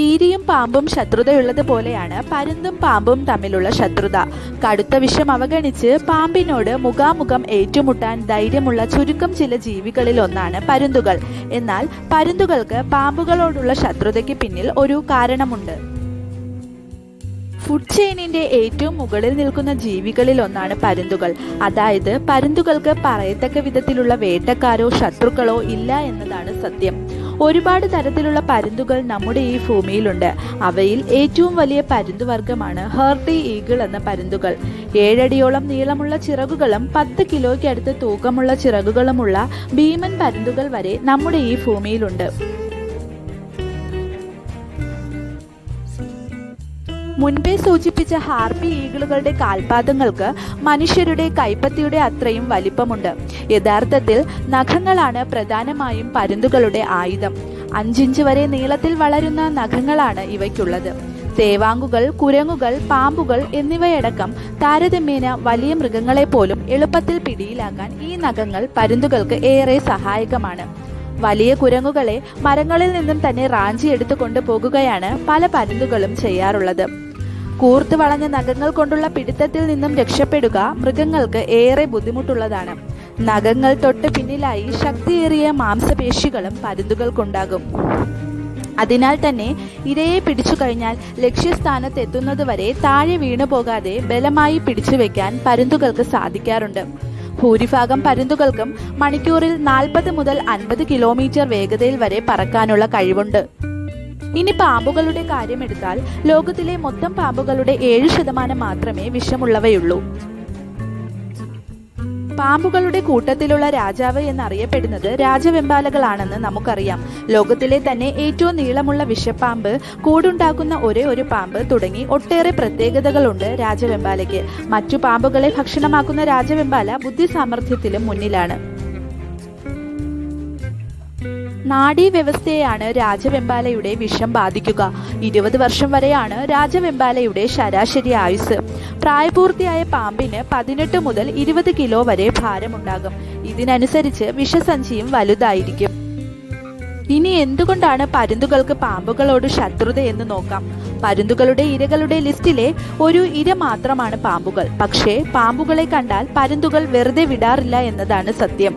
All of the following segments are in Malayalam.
കീരിയും പാമ്പും ശത്രുതയുള്ളത് പോലെയാണ് പരുന്തും പാമ്പും തമ്മിലുള്ള ശത്രുത. കടുത്ത വിഷം അവഗണിച്ച് പാമ്പിനോട് മുഖാമുഖം ഏറ്റുമുട്ടാൻ ധൈര്യമുള്ള ചുരുക്കം ചില ജീവികളിൽ ഒന്നാണ് പരുന്തുകൾ. എന്നാൽ പരുന്തുകൾക്ക് പാമ്പുകളോടുള്ള ശത്രുതയ്ക്ക് പിന്നിൽ ഒരു കാരണമുണ്ട്. ഫുഡ് ചെയിനിന്റെ ഏറ്റവും മുകളിൽ നിൽക്കുന്ന ജീവികളിൽ ഒന്നാണ് പരുന്തുകൾ. അതായത് പരുന്തുകൾക്ക് പറയത്തക്ക വിധത്തിലുള്ള വേട്ടക്കാരോ ശത്രുക്കളോ ഇല്ല എന്നതാണ് സത്യം. ഒരുപാട് തരത്തിലുള്ള പരുന്തുകൾ നമ്മുടെ ഈ ഭൂമിയിലുണ്ട്. അവയിൽ ഏറ്റവും വലിയ പരുന്തുവർഗമാണ് ഹെർട്ടി ഈഗിൾ എന്ന പരുന്തുകൾ. ഏഴടിയോളം നീളമുള്ള ചിറകുകളും പത്ത് കിലോയ്ക്കടുത്ത് തൂക്കമുള്ള ചിറകുകളുമുള്ള ഭീമൻ പരുന്തുകൾ വരെ നമ്മുടെ ഈ ഭൂമിയിലുണ്ട്. മുൻപേ സൂചിപ്പിച്ച ഹാർപ്പി ഈഗിളുകളുടെ കാൽപാദങ്ങൾക്ക് മനുഷ്യരുടെ കൈപ്പത്തിയുടെ അത്രയും വലിപ്പമുണ്ട്. യഥാർത്ഥത്തിൽ നഖങ്ങളാണ് പ്രധാനമായും പരുന്തുകളുടെ ആയുധം. അഞ്ചിഞ്ച് വരെ നീളത്തിൽ വളരുന്ന നഖങ്ങളാണ് ഇവയ്ക്കുള്ളത്. തേവാങ്കുകൾ കുരങ്ങുകൾ പാമ്പുകൾ എന്നിവയടക്കം താരതമ്യേന വലിയ മൃഗങ്ങളെ പോലും എളുപ്പത്തിൽ പിടിയിലാക്കാൻ ഈ നഖങ്ങൾ പരുന്തുകൾക്ക് ഏറെ സഹായകമാണ്. വലിയ കുരങ്ങുകളെ മരങ്ങളിൽ നിന്നും തന്നെ റാഞ്ചി എടുത്തു കൊണ്ടുപോകുകയാണ് പല പരുന്തുകളും ചെയ്യാറുള്ളത്. കൂർത്ത് വളഞ്ഞ നഖങ്ങൾ കൊണ്ടുള്ള പിടുത്തത്തിൽ നിന്നും രക്ഷപ്പെടുക മൃഗങ്ങൾക്ക് ഏറെ ബുദ്ധിമുട്ടുള്ളതാണ്. നഖങ്ങൾ തൊട്ട് പിന്നിലായി ശക്തിയേറിയ മാംസപേശികളും പരുന്തുകൾക്കുണ്ടാകും. അതിനാൽ തന്നെ ഇരയെ പിടിച്ചു കഴിഞ്ഞാൽ ലക്ഷ്യസ്ഥാനത്ത് എത്തുന്നതുവരെ താഴെ വീണു പോകാതെ ബലമായി പിടിച്ചു വെക്കാൻ പരുന്തുകൾക്ക് സാധിക്കാറുണ്ട്. ഭൂരിഭാഗം പരുന്തുകൾക്കും മണിക്കൂറിൽ നാൽപ്പത് മുതൽ അൻപത് കിലോമീറ്റർ വേഗതയിൽ വരെ പറക്കാനുള്ള കഴിവുണ്ട്. ഇനി പാമ്പുകളുടെ കാര്യമെടുത്താൽ ലോകത്തിലെ മൊത്തം പാമ്പുകളുടെ ഏഴ് ശതമാനം മാത്രമേ വിഷമുള്ളവയുള്ളൂ. പാമ്പുകളുടെ കൂട്ടത്തിലുള്ള രാജാവ് എന്നറിയപ്പെടുന്നത് രാജവെമ്പാലകളാണെന്ന് നമുക്കറിയാം. ലോകത്തിലെ തന്നെ ഏറ്റവും നീളമുള്ള വിഷപ്പാമ്പ് കൂടുണ്ടാക്കുന്ന ഒരേ ഒരു പാമ്പ് തുടങ്ങി ഒട്ടേറെ പ്രത്യേകതകളുണ്ട് രാജവെമ്പാലയ്ക്ക്. മറ്റു പാമ്പുകളെ ഭക്ഷണമാക്കുന്ന രാജവെമ്പാല ബുദ്ധി സാമർഥ്യത്തിലും മുന്നിലാണ്. നാഡീവ്യവസ്ഥയെയാണ് രാജവെമ്പാലയുടെ വിഷം ബാധിക്കുക. ഇരുപത് വർഷം വരെയാണ് രാജവെമ്പാലയുടെ ശരാശരി ആയുസ് പ്രായപൂർത്തിയായ പാമ്പിന് പതിനെട്ട് മുതൽ ഇരുപത് കിലോ വരെ ഭാരമുണ്ടാകും. ഇതിനനുസരിച്ച് വിഷസഞ്ചിയും വലുതായിരിക്കും. ഇനി എന്തുകൊണ്ടാണ് പരുന്തുകൾക്ക് പാമ്പുകളോട് ശത്രുത എന്ന് നോക്കാം. പരുന്തുകളുടെ ഇരകളുടെ ലിസ്റ്റിലെ ഒരു ഇര മാത്രമാണ് പാമ്പുകൾ. പക്ഷേ പാമ്പുകളെ കണ്ടാൽ പരുന്തുകൾ വെറുതെ വിടാറില്ല എന്നതാണ് സത്യം.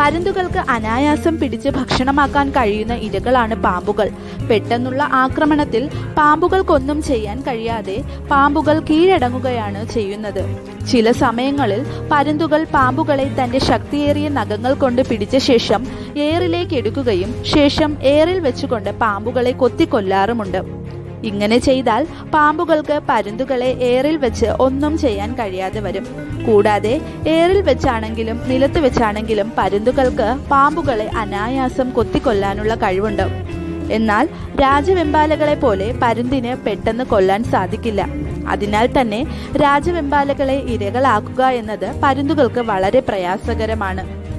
പരുന്തുകൾക്ക് അനായാസം പിടിച്ച് ഭക്ഷണമാക്കാൻ കഴിയുന്ന ഇരകളാണ് പാമ്പുകൾ. പെട്ടെന്നുള്ള ആക്രമണത്തിൽ പാമ്പുകൾക്കൊന്നും ചെയ്യാൻ കഴിയാതെ പാമ്പുകൾ കീഴടങ്ങുകയാണ് ചെയ്യുന്നത്. ചില സമയങ്ങളിൽ പരുന്തുകൾ പാമ്പുകളെ തന്റെ ശക്തിയേറിയ നഖങ്ങൾ കൊണ്ട് പിടിച്ച ശേഷം എയറിലേക്ക് എടുക്കുകയും ശേഷം എയറിൽ വെച്ചുകൊണ്ട് പാമ്പുകളെ കൊത്തിക്കൊല്ലാറുമുണ്ട്. ഇങ്ങനെ ചെയ്താൽ പാമ്പുകൾക്ക് പരുന്തുകളെ ഏറിൽ വെച്ച് ഒന്നും ചെയ്യാൻ കഴിയാതെ വരും. കൂടാതെ ഏറിൽ വെച്ചാണെങ്കിലും നിലത്ത് വെച്ചാണെങ്കിലും പരുന്തുകൾക്ക് പാമ്പുകളെ അനായാസം കൊത്തിക്കൊല്ലാനുള്ള കഴിവുണ്ട്. എന്നാൽ രാജവെമ്പാലകളെ പോലെ പരുന്തിന് പെട്ടെന്ന് കൊല്ലാൻ സാധിക്കില്ല. അതിനാൽ തന്നെ രാജവെമ്പാലകളെ ഇരകളാക്കുക എന്നത് പരുന്തുകൾക്ക് വളരെ പ്രയാസകരമാണ്.